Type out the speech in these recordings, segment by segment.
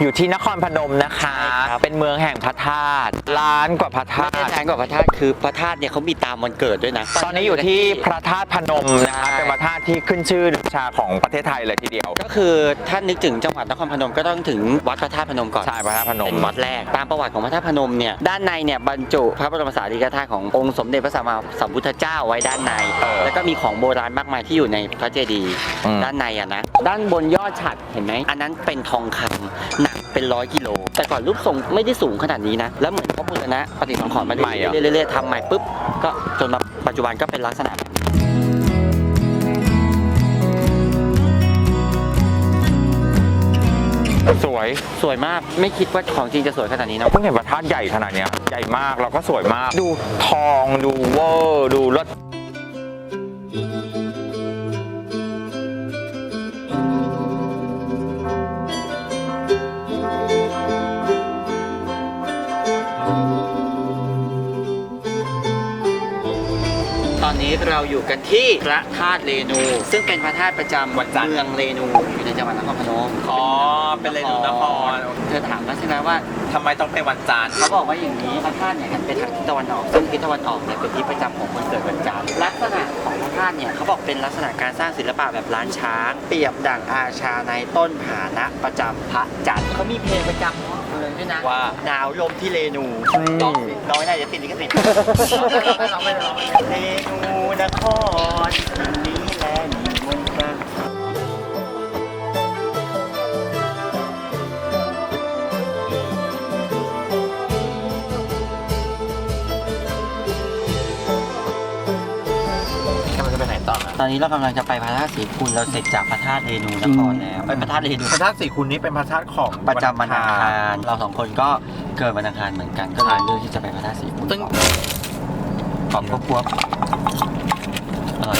อยู่ที่นครพนมนะคะใช่ครับเป็นเมืองแห่งพระธาตุล้านกว่าพระธาไม่ตุใช่แทนกว่าพระธาตุคือพระธาตุเนี่ยเขามีตามวันเกิดด้วยนะ ตอนนี้อยู่ที่พระธาตุพนมนะคะใช่เป็นพระธาตุที่ขึ้นชื่อชาของประเทศไทยเลยทีเดียว ก็คือถ้านึกถึงจังหวัดนครพนมก็ต้องถึงวัดพระธาตุพนมก่อนใช่พระธาตุพนมเป็นวัดแรกตามประวัติของพระธาตุพนมเนี่ยด้านในเนี่ยบรรจุพระบรมสารีริกธาตุขององค์สมเด็จพระสัมมาสัมพุทธเจ้าไว้ด้านในเออแล้วก็มีของโบราณมากมายที่อยู่ในพระเจดีย์อืมด้านในอะนะด้านบนยอดฉัดเห็นไหมอันนั้นเป็นทองคำหนัก เป็นร้อยกิโล แต่ก่อนรูปทรงไม่ได้สูงขนาดนี้นะ แล้วเหมือนพระบูรณะปฏิสังขรณ์มาใหม่เหรอเรื่อยๆเรื่อยๆทำใหม่ปุ๊บ ก็จนมาปัจจุบันก็เป็นลักษณะแบบนี้สวย สวยมากไม่คิดว่าของจริงจะสวยขนาดนี้เนาะ เพิ่งเห็นพระธาตุใหญ่ขนาดเนี้ยใหญ่มากแล้วก็สวยมาก ดูทองดูเวอร์ดูรถ เราอยู่กันที่พระธาตุเรนู ซึ่งเป็นพระธาตุประจำวันจันทร์เมืองเรนูอยู่ในจังหวัดนครพนมอ๋อเป็นเรนูนคร เธอถามแล้วใช่ไหมว่าทำไมต้องเป็นวันจันทร์เขาบอกว่าอย่างนี้พระธาตุเนี่ยหันไปทางทิศตะวันออก ซึ่งทิศตะวันออกเนี่ยเป็นที่ประจำของคนเกิดวันจันทร์ลักษณะของพระธาตุเนี่ยเขาบอกเป็นลักษณะการสร้างศิลปะแบบล้านช้าง เปรียบดั่งอาชาในต้นผานะประจำพระจันทร์เขามีเพลงประจำของเลย ด้วยนะว่าหนาวลมที่เรนูอืมร้องสิร้องไม่ได้จะติดลิขสิทธิ์ร้องไม่ได้ร้องไม่ได้ร้องไม่ได้เรนูนครนี้แลมีมน ต่อนะตอนนี้เรากำลังจะไปพระธาตุศรีคุณเราเสร็จจากพระธาตุเรนูนครแล้วไปพระธาตุเรนูพระธาตุสีคุณนี้เป็นพระธาตุของประจำวันอังคารเราสองคนก็เกิดวันอังคารเหมือนกันก็เลยเลือกที่จะไปพระธาตุศรีคุณซึ่งกรอบพวกอร่อย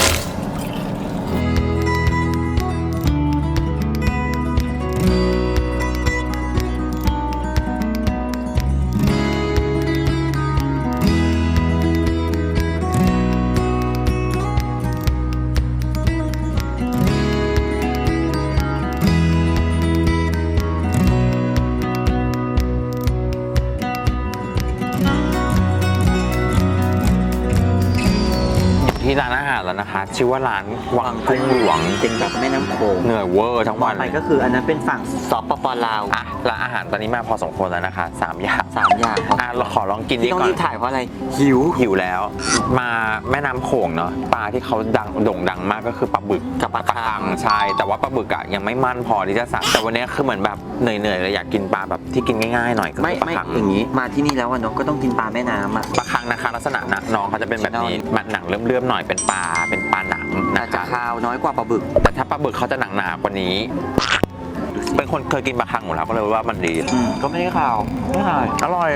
ที่ร้านอาหารแล้วนะคะ ชื่อว่าร้านวังกุ้งหลวงเป็นแบบแม่น้ำโขงเหนื่อยเวอร์ทั้งวันไปเลยก็คืออันนั้นเป็นฝั่งสปปลาวอะร้านอาหารตอนนี้มาพอสมควรแล้วนะคะสามอย่างสามอย่างอะเราขอลองกินที่นี่ต้องก่อรีน บถ่ายเพราะอะไร หิวหิวแล้ว มาแม่น้ำโขงเนาะปลาที่เขาดังโด่งดังมากก็คือปลาบึกกับปลาคังใช่แต่ว่าปลาบึกอะยังไม่มั่นพอที่จะสั่งแต่วันนี้คือเหมือนแบบเหนื่อยๆเลยอยากกินปลาแบบที่กินง่ายๆหน่อยก็ไม่คือปลาไม่คังอย่างนี้ มาที่นี่แล้วอะเนอะก็ต้องกินปลาแม่น้ำอะ ปลาคังนะคะ ลักษณะนะน้องเขาจะเป็นแบบนี้มันหนังเลื่อมๆหน่อยเป็นปลาเป็นปลาหนังอานะจจะคะคาวน้อยกว่าปลาบึก แต่ถ้าปลาบึกเขาจะหนังหนากว่านี้ดูสิเป็นคนเคยกินปลาคังอยู่แล้วก็เลยว่ามันดี อืมก็ไม่ได้คาวไม่คาวอร่อย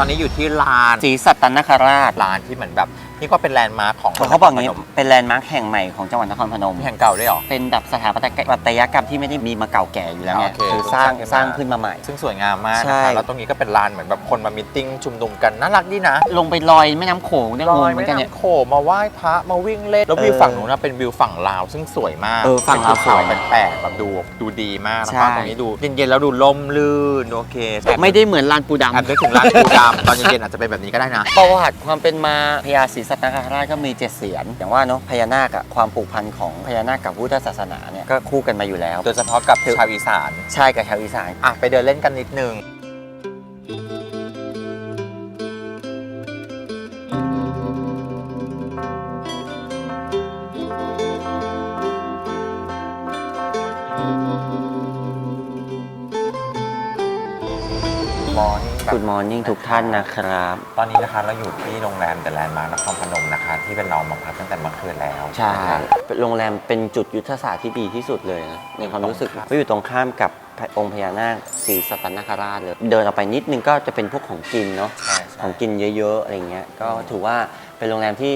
ตอนนี้อยู่ที่ลานศรีสัตนคราชลานที่เหมือนแบบ นี่ก็เป็นแลนด์มาร์คของเขาบอกอย่างนี้เป็นแลนด์มาร์คแห่งใหม่ของจังหวัดนครพนม แห่งเก่าด้วยเหรอ เป็นแบบสถาปัตยกรรมที่ไม่ได้มีมาเก่าแก่อยู่แล้วไงโอเคคือสร้างโอเคสร้างขึ้นมาใหม่ ซึ่งสวยงามมากใช่นะคะแล้วตรงนี้ก็เป็นลานเหมือนแบบคนมามิทติ้งชุมนุมกันน่ารักดีนะ ลงไปลอยแม่น้ำโขงเนี่ยลงองยเหมืไม่อนกันเนี่ยน้ำโขงมาไหว้พระมาวิ่งเล่นแล้วเออวิวฝั่งนู้นนะเป็นวิวฝั่งลาว ซึ่งสวยมากเออฝั่งลาวเป็นภูเขาสวยแปลกๆแบบดูดูดีมากแล้วใช่ก็ตรงนี้ดูเย็นๆแล้วดูล่มลื่นโอเคไม่ได้เหมือนลานปูดำแอบนึกถึงร้านปูดำตอนเย็นๆอาจจะเป็นแบบนี้ก็ได้นะประวัติความเป็นมาพญาศรีสัตนคราชก็มีเจ็ดเสียนอย่างว่าเนาะพญานาคอะความผูกพันของพญานาคกับพุทธศาสนาเนี่ยก็คู่กันมาอยู่แล้ว โดยเฉพาะกับชาวอีสาน ใช่กับชาวอีสาน อะ ไปเดินเล่นกันนิดนึง Morning ทุกท่านนะครับ ตอนนี้นะคะเราอยู่ที่โรงแรมเดอะแลนด์มาร์คนครพนมนะคะ ที่เป็นเรามาพักตั้งแต่เมื่อคืนแล้วใช่นะคะโรงแรมเป็นจุดยุทธศาสตร์ที่ดีที่สุดเลยนะ ในความรู้สึกตรงข้ามก็อยู่ตรงข้ามกับองค์พญานาคศรีสัตนคราชเลย เดินออกไปนิดนึงก็จะเป็นพวกของกินเนาะ ใช่ใช่ของกินเยอะๆ อะไรเงี้ย ก็ถือว่าเป็นโรงแรมที่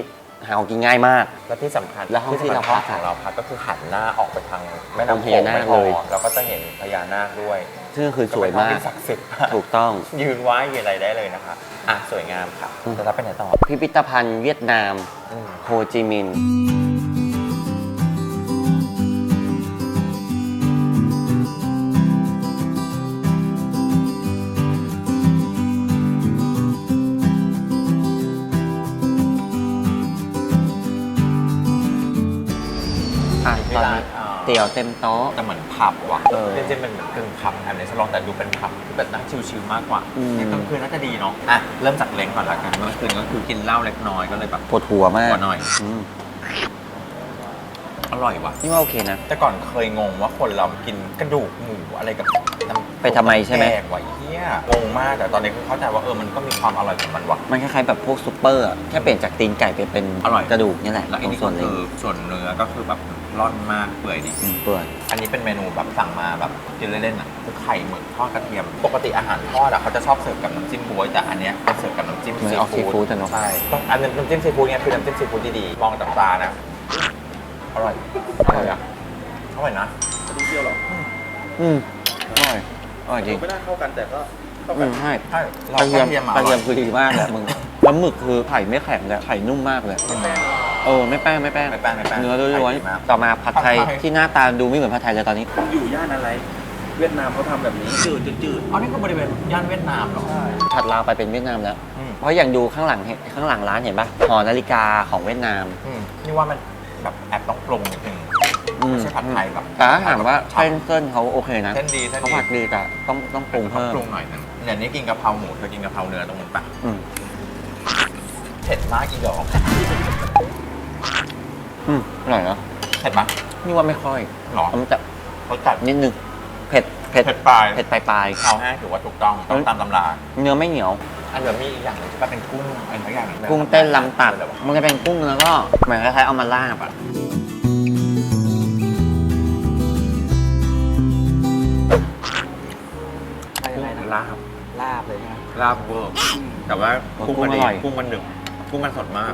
หาของกินง่ายมาก และที่สำคัญแล้วห้องที่เราพักของเราพักก็คือหันหน้าออกไปทางแม่องค์น้ำพโขญางนาคไม่พอเลยเราก็จะเห็นพญานาคด้วย ซึ่งก็คือสวยมาก เป็นศักดิ์สิทธิ์ถูกต้อง ยืนไหว้ยืนอะไรได้เลยนะคะ อะ สวยงามค่ะอืมจะรับไปไหนต่อ พิพิธภัณฑ์เวียดนามอืมโฮจิมินห์อะตอนนี้ เตี๋ยวเต็มโต๊ะ แต่เหมือนผับว่ะเออจริงๆเป็นเหมือนกึ่งผับอันนี้ฉันลองแต่ดูเป็นผับที่แบบนั่งชิลๆมากกว่าอืม ในกลางคืนน่าจะดีเนาะอะเริ่มจากเล้งก่อนละกันเมื่อคืนก็คือกินเหล้าเล็กน้อยก็เลยแบบปวดหัวมากปวดหน่อยมอร่อยว่ะ นี่ว่าโอเคนะ แต่ก่อนเคยงงว่าคนเรากินกระดูกหมูอะไรกับน้ำ ไปทำไมใช่ไหมแกงวะเฮียงงมากแต่ตอนนี้คือเข้าใจว่าเออมันก็มีความอร่อยของมันว่ะ มันคล้ายๆแบบพวกซุปเปอร์อะแค่เปลี่ยนจากตีนไก่ไปเป็นอร่อย กระดูกนี่แหละแล้วตอันรงนี้ส่ก็วนเล็คืงอส่วนเนื้อก็คือแบบร่อนมากเปื่อยดีอืมเปื่อย อันนี้เป็นเมนูแบบสั่งมาแบบกินเล่นๆอะคือไข่หมึกทอดกระเทียม ปกติอาหารทอดอะเขาจะชอบเสิร์ฟกับน้ำจิ้มบ๊วยแต่อันเนี้ยเป็นเสิร์ฟกับน้ำจิ้มเหมือนออกซีฟู้ดอะเนอะ ใช่ต้องอันนี้น้ำจิ้มซีฟู้ดเนี่ยคือน้ำจิ้มซีฟู้ดดีๆมองจากตานะอร่อยอร่อยอะอร่อยนะอืม อร่อยอร่อยจริง ไม่น่าเข้ากันแต่ก็เข้าอืกันมใช่ใช่เรากระเทียมกระเทียมกระเทียมอคือดีมากเลยมึงแล้วหมึกคือไข่ไม่แข็งเลยไข่นุ่มมากเลย เออไม่แป้งไม่แป้งไม่แป้งไม่แป้งเนื้อล้วนไข่ดีมาก ๆต่อมาผัดไทยผัดไทย ที่หน้าตาดูไม่เหมือนผัดไทยเลยตอนนี้ อยู่ย่านอะไร เวียดนามเขาทำแบบนี้จืดจืดอ๋อนี่คือบริเวณย่านเวียดนามเหรอผัดลาวไปเป็นเวียดนามแล้ว อืม เพราะอย่างดูข้างหลังเห็นข้างหลังร้านเห็นปะหอนาฬิกาของเวียดนาม อืมนี่ว่ามันแบบแอบต้องปรุงนิด นึงอืไม่ใช่ผัดไทยแบบแต่ถ้าถามว่าเส้นเส้นเขาโอเคนะเส้นดีเส้นเขาดีผัดดีแต่ต้องต้องปรุงต้องเพิ่มปรุงหน่อยนึงอย่างนี้กินกะเพราหมูเธอกินกะเพราเนื้อตรงนู้นปะอืมเผ็ดมากอีดอกอืมอร่อยเนาะเผ็ดปะนี่ว่าไม่ค่อยหรอมันจะเขาจัดนิดนึงเผ็ดเผ็ดเผ็ดปลายเผ็ดปลายข้าวแห้งถือว่าถูกต้องต้องตามตำราๆเนื้อไม่เหนียว อันเดี๋ยวมีอีกอย่างหนึงที่ว่าเป็นกุ้งอันนี้อย่างหนึงกุ้งเต้นลำตัดแบบว่ามันจะเป็นกุ้งแล้วก็เหมือนคล้ายๆเอามาลาบอะกุ้ ลยนะลาบเวอร์แต่ว่ากุ้งมันดีกุ้งมันหนึบกุ้งมันสดมาก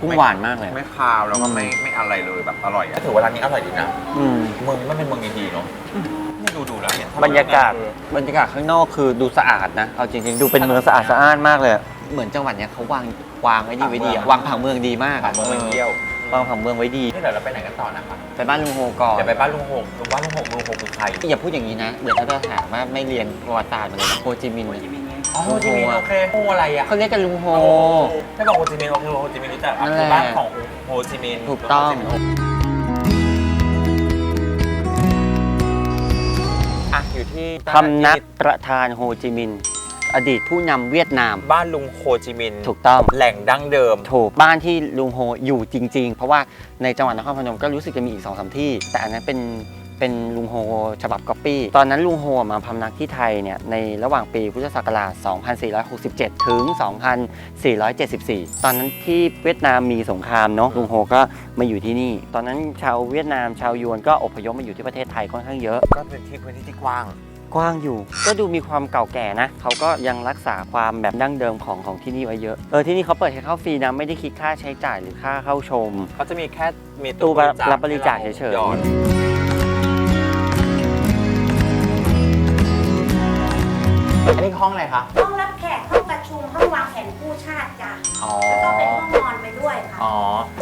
กุ้งหวานมากเลย ไม่คาวแล้วก็ไม่ไม่อะไรเลยแบบอร่อยอะถือว่าร้านนี้อร่อยดีนะอืม เมืองไม่เป็นเมืองดีๆเนาะนี่ดูดูๆแล้วเนี่ยบรรยากาศบรรยากาศข้างนอกคือดูสะอาดนะ เอาจริงๆ ดูเป็นเมืองสะอาดสะอ้านมากเลยเหมือนจังหวัดเนี้ยเขาวางวางไว้ดีไว้ดีอะวางผังเมืองดีมากผ่านเมืองไปเที่ยววางผังเมืองไว้ดี นี่เดี๋ยวเราไปไหนกันต่อนะคะไปบ้านลุงโฮก่อนเดี๋ยวไปบ้านลุงหงลุงบ้านลุงหงลุงหงคือใคร อย่าพูดอย่างนี้นะ เดี๋ยวถ้าจะถามว่าไม่เรียนประวัติศาสตร์มาเลยนะโฮจิมินห์ อ๋อโฮจิมินห์โอเคโฮอะไรอะเขาเรียกกันลุงโฮ ไม่บอกโฮจิมินห์โอเคโฮจิมินห์รู้จักอะนั่นแหคืละอบ้านของโฮจิมินห์ถูกต้อง อะอยู่ที่คำนับประธานโฮจิมินห์อดีตผู้นำเวียดนาม บ้านลุงโฮจิมินห์ถูกต้อง แหล่งดั้งเดิม ถูกบ้านที่ลุงโฮอยู่จริง ๆ เพราะว่าในจังหวัดนครพนมก็รู้สึกจะมีอีกสองสามที่ แต่อันนั้นเป็น เป็นลุงโฮฉบับก๊อปปี้ ตอนนั้นลุงโฮมาพำนักที่ไทยเนี่ยในระหว่างปีพุทธศักราช 2467 ถึง 2474 ตอนนั้นที่เวียดนามมีสงครามเนาะลุงโฮก็มาอยู่ที่นี่ ตอนนั้นชาวเวียดนามชาวยวนก็อพยพมาอยู่ที่ประเทศไทยค่อนข้างเยอะ ก็เป็นที่พื้นที่ที่กว้างกว้างอยู่ ก็ดูมีความเก่าแก่นะ เขาก็ยังรักษาความแบบดั้งเดิมของของที่นี่ไว้เยอะ เออที่นี่เขาเปิดให้เข้าฟรีนะ ไม่ได้คิดค่าใช้จ่ายหรือค่าเข้าชม เขาจะมีแค่มีตู้รับบริจาคเฉยๆ อดอันนี้ห้องอะไรคะ ห้องรับแขก ห้องประชุม ห้องวางแผนกู้ชาติจ้ะอ๋อ แล้วก็เป็นห้องนอนไปด้วยค่ะ อ๋อ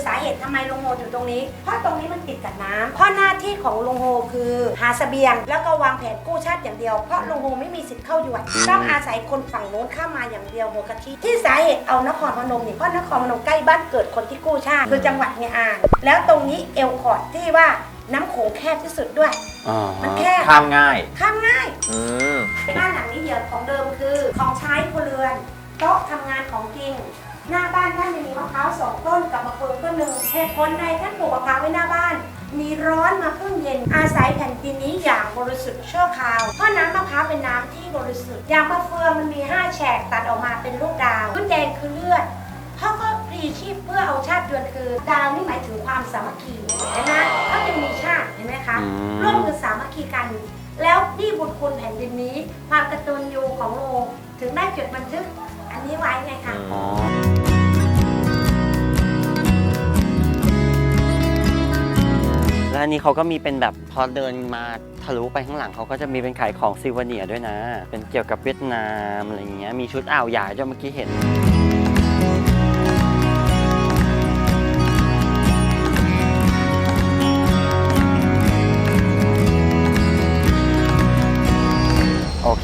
สาเหตุทำไมลุงโฮอยู่ตรงนี้ เพราะตรงนี้มันติดกับน้ำเพราะหน้าที่ของลุงโฮคือหาเสบียง แล้วก็วางแผนกู้ชาติอย่างเดียว เพราะลุงโฮไม่มีสิทธิ์เข้าอยู่ต้องอาศัยคนฝั่งโน้นเข้ามาอย่างเดียวหัวกะทิที่สาเหตุเอานครพนมนี่เพราะนครพนมใกล้บ้านเกิดคนที่กู้ชาติ คือจังหวัดเงียอ่างแล้วตรงนี้เอลคอร์ดที่ว่า น้ำโขงแคบที่สุดด้วยอ๋อมันแคบข้ามง่าย ข้ามง่าย อืม บ้านหลังนี้เดียวของเดิมคือของใช้ครัวเรือนโต๊ะทำงานของจริงหน้าบ้านท่านจะมีมะพร้าวสองต้นกับมะเฟืองต้นหนึ่งเหตุผลใดท่านปลูกมะพร้าวไว้หน้าบ้าน มีร้อนมาเพิ่งเย็นอาศัยแผ่นดินนี้อย่างบริสุทธิ์ชั่วคราวเพราะน้ำมะพร้าวเป็นน้ำที่บริสุทธิ์อย่างมะเฟืองมันมีห้าแฉกตัดออกมาเป็นลูกดาวขึ้นแดงคือเลือดเขาก็ พลีชีพเพื่อเอาชาติเดือนคือ ดาวนี่หมายถึงความสามัคคีเห็นไหมเขาจึงมีชาติเห็นไหมคะ อืม ร่วมมือสามัคคีกัน แล้วนี่บุญคุณแผ่นดินนี้ ความกระตุนยูของโลถึงได้จดบันทึก อันนี้ไว้ไงคะ อ๋อแล้วอันนี้เขาก็มีเป็นแบบพอเดินมาทะลุไปข้างหลังเขาก็จะมีเป็นขายของซิวเนียร์ด้วยนะ เป็นเกี่ยวกับเวียดนามอะไรอย่างเงี้ยมีชุดอ่าวใหญ่ด้วยเมื่อกี้เห็น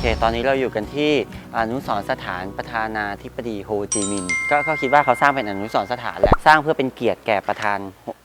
เค ตอนนี้เราอยู่กันที่อนุสรณ์สถานประธานาธิบดีโฮจิมินห์ก็ก็คิดว่าเขาสร้างเป็นอนุสรณ์สถานแหละสร้างเพื่อเป็นเกียรติแก่ประธาน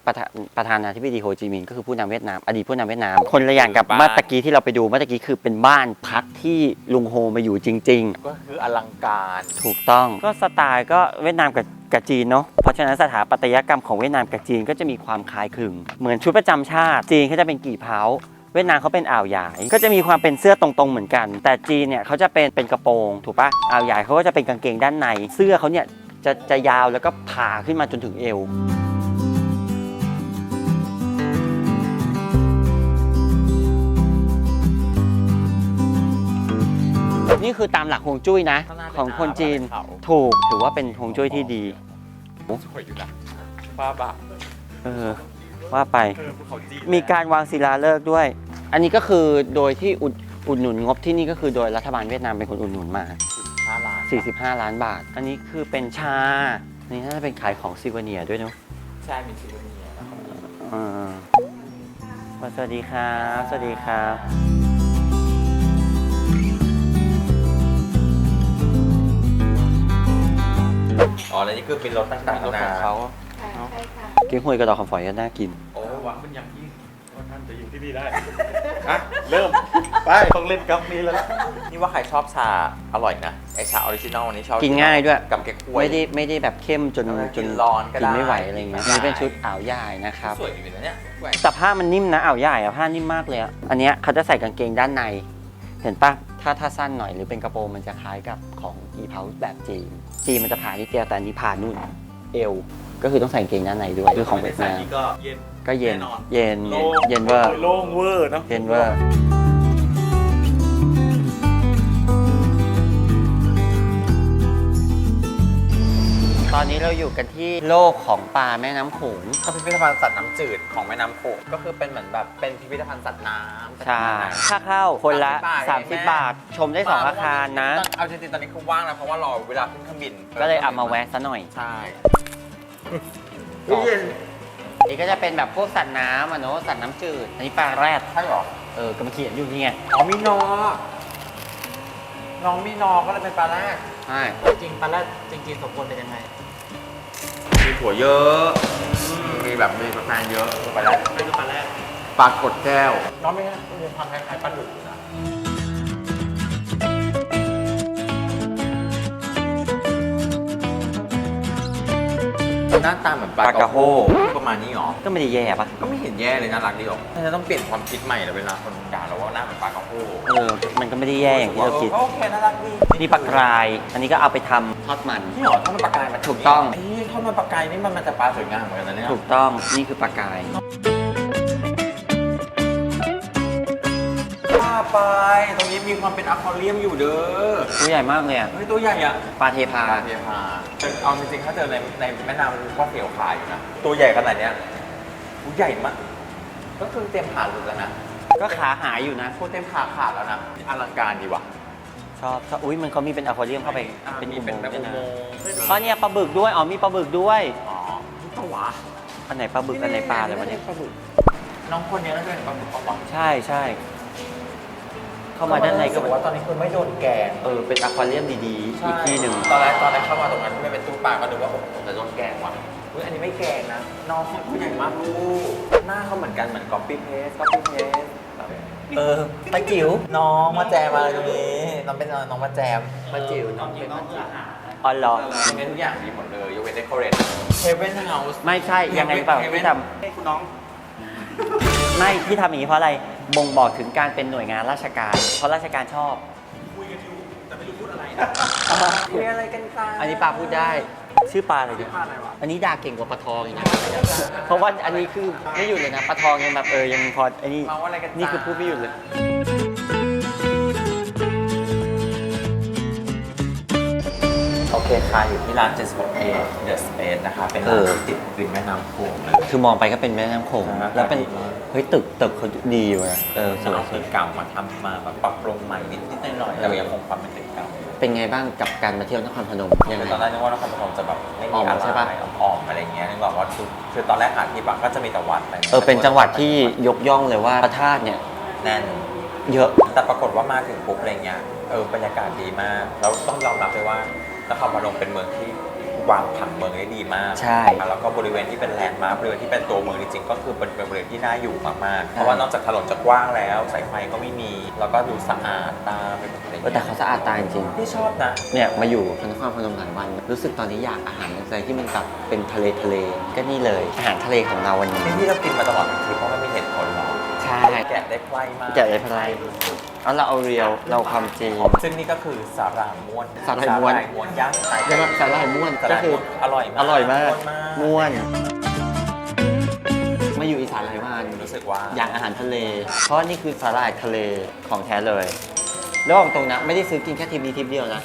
ประธานประธานาธิบดีโฮจิมินห์ก็คือผู้นำเวียดนามอดีตผู้นำเวียดนาม คนละอย่างกับบ้าน เมื่อตะกี้ที่เราไปดูเมื่อตะกี้คือเป็นบ้านพักที่ลุงโฮมาอยู่จริง ๆ ก็คืออลังการถูกต้องก็สไตล์ก็เวียดนามกับกับจีนเนาะเพราะฉะนั้นสถาปัตยกรรมของเวียดนามกับจีนก็จะมีความคล้ายคลึง เหมือนชุดประจำชาติจีนเขาจะเป็นกี่เผาเวียดนามเขาเป็นอ่าวหยาย ก็จะมีความเป็นเสื้อตรงๆเหมือนกัน แต่จีนเนี่ยเขาจะเป็นเป็นกระโปรงถูกปะอ่าวหยายเขาก็จะเป็นกางเกงด้านใน เสื้อเขาเนี่ยจะจะยาวแล้วก็ผ่าขึ้นมาจนถึงเอวนี่คือตามหลักฮวงจุ้ยนะ ของคนจีนถูกถือว่าเป็นฮวงจุ้ยที่ดีสวยอยู่นะป้าบะเออว่าไปเออภูเขาจีนมีการวางศิลาฤกษ์ด้วย อันนี้ก็คือโดยที่อุดอุดหนุนงบที่นี่ก็คือโดยรัฐบาลเวียดนามเป็นคนอุดหนุนมาห้าล้าน45 ล้านบาท อันนี้คือเป็นชา นี่น่าจะเป็นขายของซิวเนียร์ด้วยเนาะใช่มีซิวเนียร์นะครับเออสวัสดีครับ สวัสดีครับอ๋อแล้วนี่คือเป็นรถต่างๆรถนาของนาเขาค่ะใช่ค่ะ เก๊กฮวยกระดอกคำฝอยก็น่ากินโอ้หวังเป็น นจะอยู่ที่นี่ได้อะเริ่ม ไป ต้องเล่นกับนี้แล้วล่ะนี่ว่าใครชอบชาอร่อยนะ ไอชาออริจินอลนี่ชอบกินง่ายด้วย กับเก๊กฮวยไม่ได้ไม่ได้แบบเข้มจนเออจกินนร้อนก็กินไม่ได้ไหวอะไรเงี้ยกินได้ นี่เป็นชุดอ่าวใหญ่นะครับสวยดีนะเนี่ยแต่ผ้ามันนิ่มนะอ่าวใหญ่อะผ้านิ่มมากเลยอะอันเนี้ยเขาจะใส่กางเกงด้านใน เห็นปะถ้าถ้าสั้นหน่อยหรือเป็นกระโปรงมันจะคล้ายกับของอีเพาแบบจีนจีนมันจะผ่านิดเดียวแต่อันนี้ผ่านู่น เอวก็คือต้องใส่กางเกงด้านในด้วยคือของเวียดนาม นี่ก็เย็น ก็เย็นแน่นอน เย็นโล่งเย็นเวอร์โล่งเวอร์เนาะเย็นเวอร์ตอนนี้เราอยู่กันที่โลกของปลาแม่น้ำโขงก็พิพิธภัณฑ์สัตว์น้ำจืดของแม่น้ำโขงก็คือเป็นเหมือนแบบเป็นพิพิธภัณฑ์สัตว์น้ำใช่ ค่าเข้าคนละ 30 30 บาทชมได้ 2 อาคารนะเอาจริงๆตอนนี้คือว่างนะเพราะว่ารอเวลาขึ้นเครื่องบินก็เลยเอามาแวะซะหน่อย ใช่นี่ ก็จะเป็นแบบพวกสัตว์น้ำอะเนอะสัตว์น้ำจืด อันนี้ปลาแรดใช่เหรอ เออก็มาเขียนอยู่นี่ไง อ๋อมีนอ น้องมีนอก็เลยเป็นปลาแรก ใช่ จริงปลาแรดจริงๆสมควรเป็นยังไง มีผัวเยอะ มีแบบมีแฟนเยอะคือปลาแรกนี่คือปลาแรกปลากดแก้ว น้องไม่มีความคล้ายๆปลาดุกอยู่นะ หน้าตาเหมือนปลากระโฮประมาณนี้หรอ ก็ไม่ได้แย่ปะก็ไม่เห็นแย่เลยน่ารักดีหรอกจะต้องเปลี่ยนความคิดใหม่เลยเวลาคนด่าเราว่าหน้าเหมือนปลากระโฮเออ มันก็ไม่ได้แย่อย่างที่เราคิดโอเคน่ารักดีนี่ปลากราย อันนี้ก็เอาไปทำทอดมันนี่หรอทอดมันปลากายมันถูกต้องเอ้ยทอดมันปลากายนี่มันมันจะปลาสวยงามเหมือนกันนะเนี่ยถูกต้องนี่คือปลากราย ไป ตรงนี้มีความเป็นอะควาเรียมอยู่เด้อ ตัวใหญ่มากเลยอะเฮ้ยตัวใหญ่อะปลาเทพา ปลาเทพาเอาจริงๆ ถ้าเจอในในแม่น้ำก็เสียวขายอยู่นะ ตัวใหญ่ขนาดเนี้ยตัวใหญ่มาก ก็คือเต็มขาหลุดแล้วนะก็ขาหายอยู่นะ พูดเต็มขาขาดแล้วนะ อลังการดีว่ะชอบชอบอุ้ยมันเขามีเป็นอควาเรียมเข้าไปเป็นอุโมเป็นงค์แบบด้วยอุนะโมงค์อ๋อเนี่ยปลาบึกด้วย อ๋อมีปลาบึกด้วย อ๋อตัววะอันไหนปลาบึกอันไหนปลาอะไรวะเนี่ย ปลาบึกน้องคนนี้น่าจะเป็นปลาบึกปะวะใช่ใช่ เข้ามาด้านในก็รู้สึว่าตอนนี้คือไม่โดนแกง เออเป็นอควาเรียมดีๆ อีกที่หนึ่ง ตอนแรกตอนแรกเข้ามาตรงนั้นไม่เป็นตู้ปลาก็นึกว่าโอ้โหจะโดนแกงว่ะอุ้ยอันนี้ไม่แกงนะ น้องเขาใหญ่มากลูกหน้าเขาเหมือนกันเหมือน copy paste copy paste เออป้าจิ๋วน้องมาแจมมาเลยตรงนี้ น้องเป็นน้องมาแจมป้าจิ๋วน้องเป็นป้าจิ๋วอ๋อเหรอยังไงทุกอย่างดีหมดเลยยกเว้นเดคอเรทเฮเว่นเฮาส์ไม่ใช่ยังไงเปล่าเฮเว่นที่ทให้คุณน้องำไม่ที่ทำอย่างนี้เพราะอะไร บ่งบอกถึงการเป็นหน่วยงานราชการ เพราะราชการชอบ คุยกันอยู่แต่ไม่รู้พูดอะไรคุยอะไรกันคะอันนี้ปลาพูดได้ชื่อปลาอะไรเนี่ยปลาอะไรวะอันนี้ด่าเก่งกว่าปลาทองอีกนะเพราะว่าอันนี้คือไม่หยุดเลยนะปลาทองยังแบบเออยังพอไอ้นี่เมาอะไรกันนี่คือพูดไม่หยุดเลย เขาเคค่ะอยู่ที่ร้าน 76A The Space นะคะ เป็นเอร้านอที่ติดริมแม่น้ำโขงเลย คือมองไปก็เป็นแม่น้ำโขงใช่แล้วเป็นดีมากเฮ้ย ตึกตึกเขาดีอยู่นะเออสจะวยเอาสตึวยกเก่ามาทำมาแบบปรับปรุงใหม่นิดนิดหน่อยๆแต่ยังคงความเป็นตึกเก่าอยู่เป็นไงบ้างกับการมาเที่ยวนครพนมยังไง คือตอนแรกนึกว่านครปฐมจะแบบไม่อ่มีอมอะไรใช่ปะ อ่อมๆอะไรเงี้ยนึกบอกว่าคือคือตอนแรกหาที่ปักก็จะมีแต่วัดไปเออเป็นจังหวัดที่ยกย่องเลยว่าพระธาตุเนี่ยแน่น เยอะ แต่ปรากฏว่ามาถึงปุ๊บอะไรเงี้ย เออบรรยากาศดีมาก แล้วต้องยอมรับเลยว่า นครพนมเป็นเมืองที่วางผังเมืองได้ดีมากใช่แล้วก็บริเวณที่เป็นแลนด์มาร์คบริเวณที่เป็นตัวเมืองจริงๆก็คือเป็นบริเวณที่น่าอยู่มากๆ เพราะว่านอกจากถนนจะกว้างแล้ว สายไฟก็ไม่มี แล้วก็ดูสะอาดตาไปหมดอะไรเออแต่เขาสะอาดตาจริงที่ชอบนะๆเนี่ยมาอยู่นครพนมหลายวัน รู้สึกตอนนี้อยากอาหารอะไรที่มันแบบเป็นทะเลทะเลก็นี่เลยอาหารทะเลของเราวันนี้ที่ที่เรากินมาตลอดทั้งทริปเพราะมันมีเหตุผลหรอใช่แกะได้ไกลมากแกะได้ไพร่เอาเราเอาเรียวเราความจริง ซึ่งนี่ก็คือสาหร่ายม้วนสาหร่ายม้วนสม้วนย่างสไตล์เรียกว่าสาหร่ายม้วนสาหก็ร่ายคือม้วนอร่อยมากอร่อยมากม้วนมากม้วนมาอยู่อีสานหลายวันรู้สึกว่าอยากอาหารทะเล เพราะนี่คือสาหร่ายทะเลของแท้เลยแล้วบอกตรงนะไม่ได้ซื้อกินแค่ทริปนี้ทริปเดียวนะ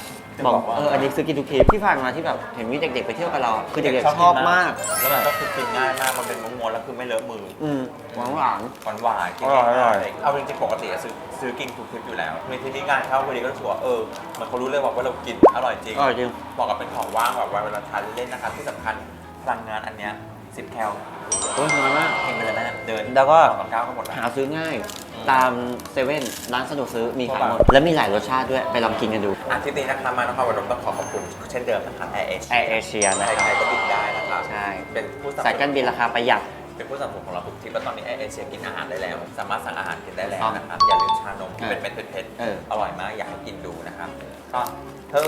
บอกเอออันนี้ซื้อกินทุกทริปที่ผ่านมาที่แบบเห็นมีเด็กๆไปเที่ยวกับเรา คือเด็กๆชอบมาก แล้วมันก็คือกินง่ายมากมันเป็นม้วนๆแล้วคือไม่เลอะมืออืมหวานหวานหวานหวานๆกินอร่อยอร่อยเอาจริงๆปกติอะซื้อซื้อกินทุกทริปอยู่แล้วในที่นี้งานเข้าพอดีก็รู้สึกว่าเออมันเขารู้เลยว่าว่าเรากินอร่อยจริงอร่อยจริงบอกกับเป็นของว่างแบบเวลาทานเล่นๆนะคะที่สำคัญพลังงานอันเนี้ย10แคลโอ้ยน้อยมากกินไปเลยแม่เดินแล้วก็สองต่อเก้าก็หมดแล้วหาซื้อง่าย ตามเซเว่นร้านสะดวกซื้อมีขายหมด และมีหลายรสชาติด้วยไปลองกินกันดู อาทิตย์นี้นะคะมานครปฐมต้องขอขอบคุณเช่นเดิมนะคะแอร์เอเชีย Air Asia นะครับใครๆก็บินได้นะคะใช่เป็นผู้สนับสสายนุการบินราคาประหยัด เป็นผู้สนับสนุนของเราทุกทริปแล้วตอนนี้แอร์เอเชียกินอาหารได้แล้ว สามารถสั่งอาหารกินได้แล้วนะครับอย่าลืมชานมที่เป็นเม็ดเผ็ดเออ ๆอร่อยมากอยากให้กินดูนะครับก็เธอ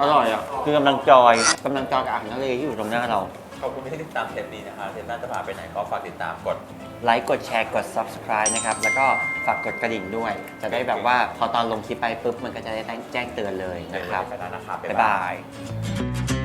อร่อยอะคือกำลังจอยกำลังจอยกับอาหารทะเลที่อยู่ตรงหน้าเรา ขอบคุณที่ติดตามเทปนี้นะคะเทปหน้าจะพาไปไหนก็ฝากติดตามกด ไลค์กดแชร์กด subscribe นะครับ แล้วก็ฝากกดกระดิ่งด้วย จะได้แบบว่าพอตอนลงคลิปไปปุ๊บ มันก็จะได้แจ้งเตือนเลยเจอนะกัครับนแล้วนะครับ บ๊ายบาย